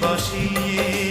বসিয়ে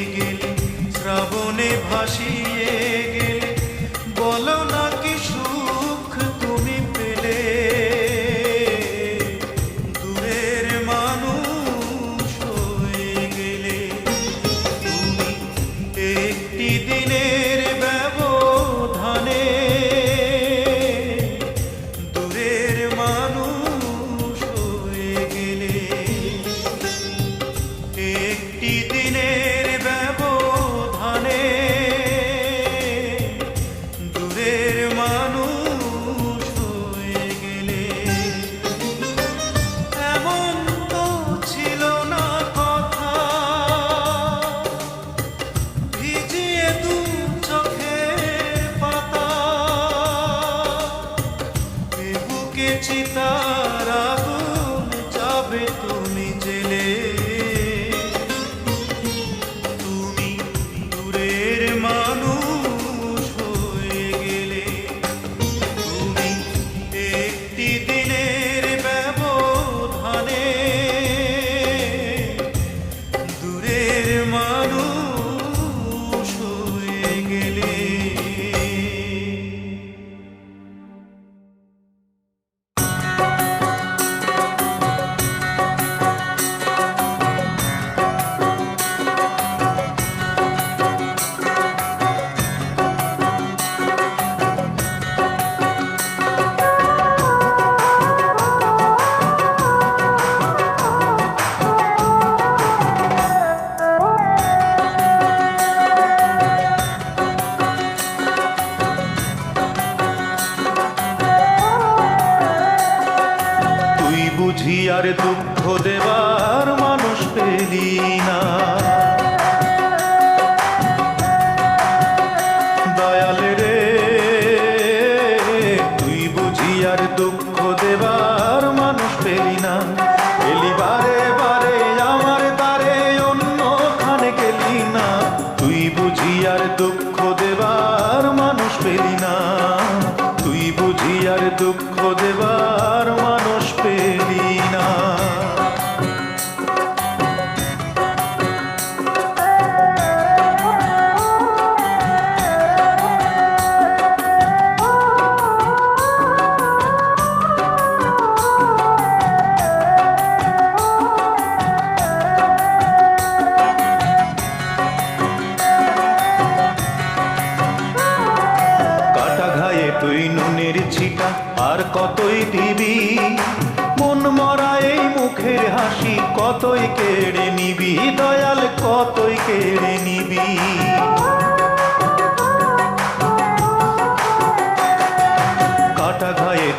দুঃখ দেবা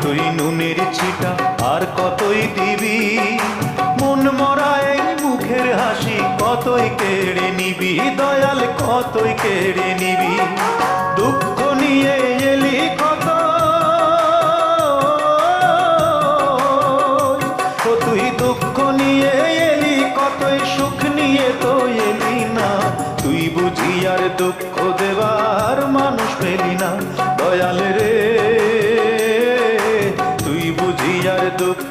তুই নুনের ছিটা আর কতই দিবি? মন মরা এই মুখের হাসি কতই কেড়ে নিবি? দয়াল কতই কেড়ে নিবি? দুঃখ নিয়ে এলি কত তুই দুঃখ নিয়ে এলি, কতই সুখ নিয়ে তো এলি না? তুই বুঝি আর দুঃখ দেবার মানুষ পেলি না। দয়ালের রে দুঃখ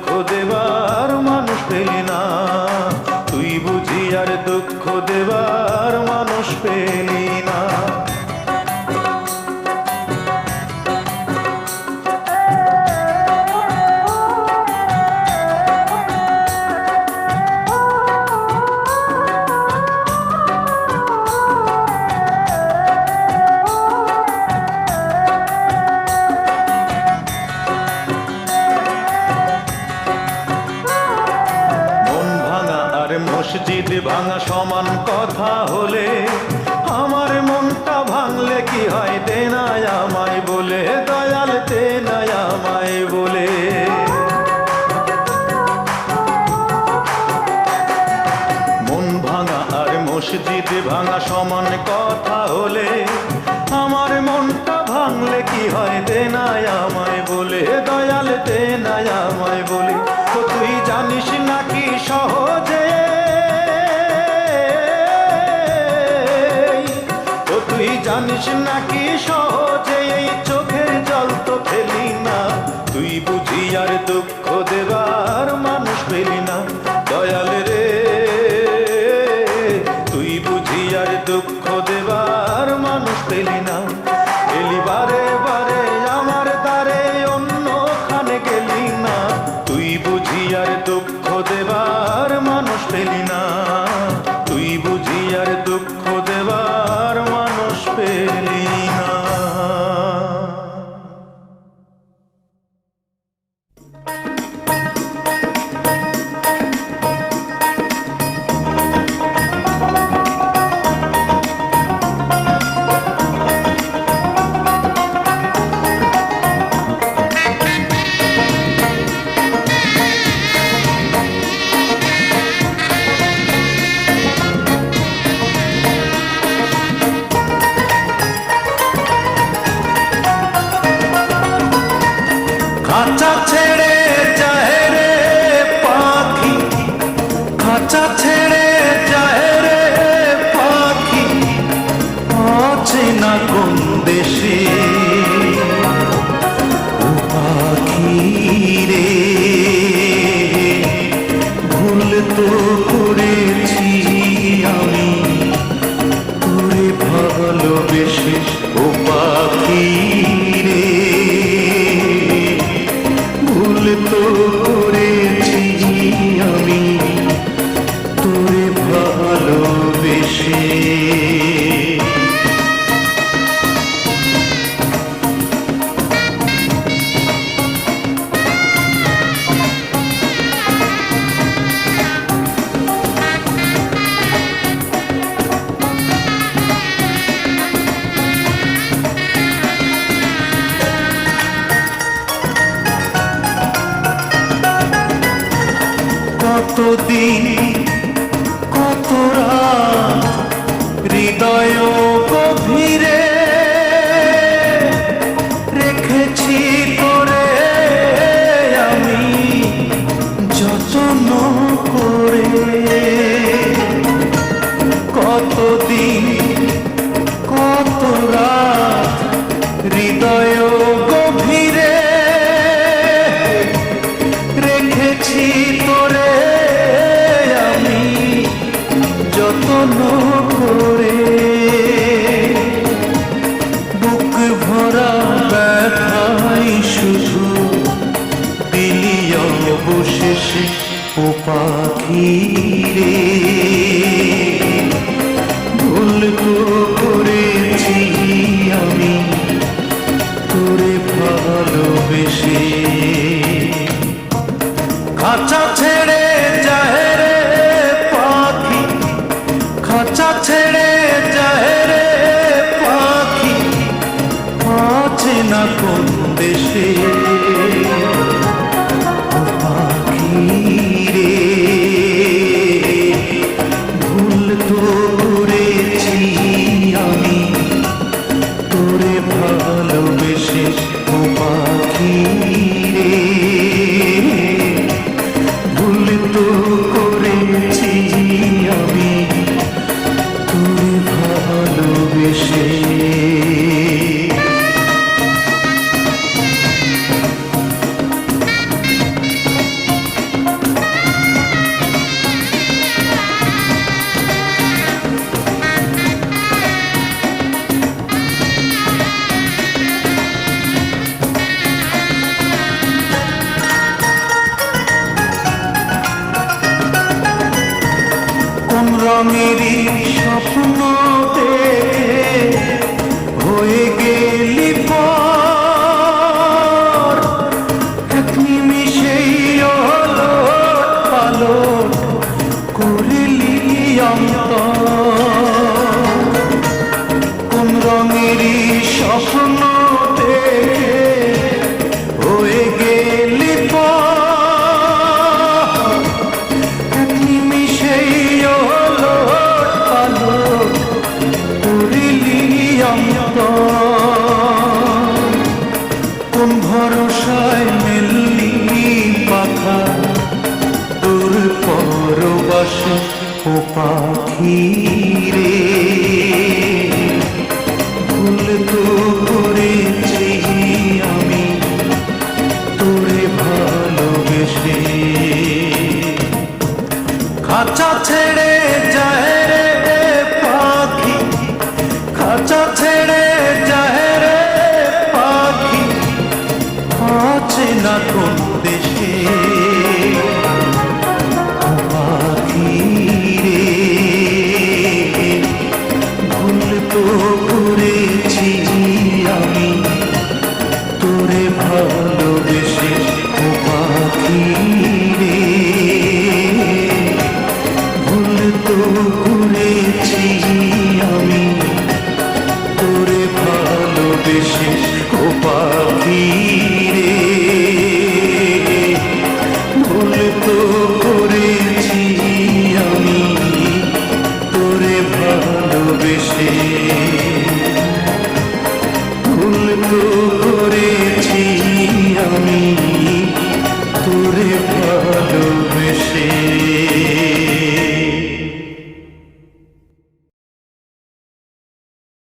জানিস নাকি সহ більш খাঁচা রঙেরই স্বপ্ন। keep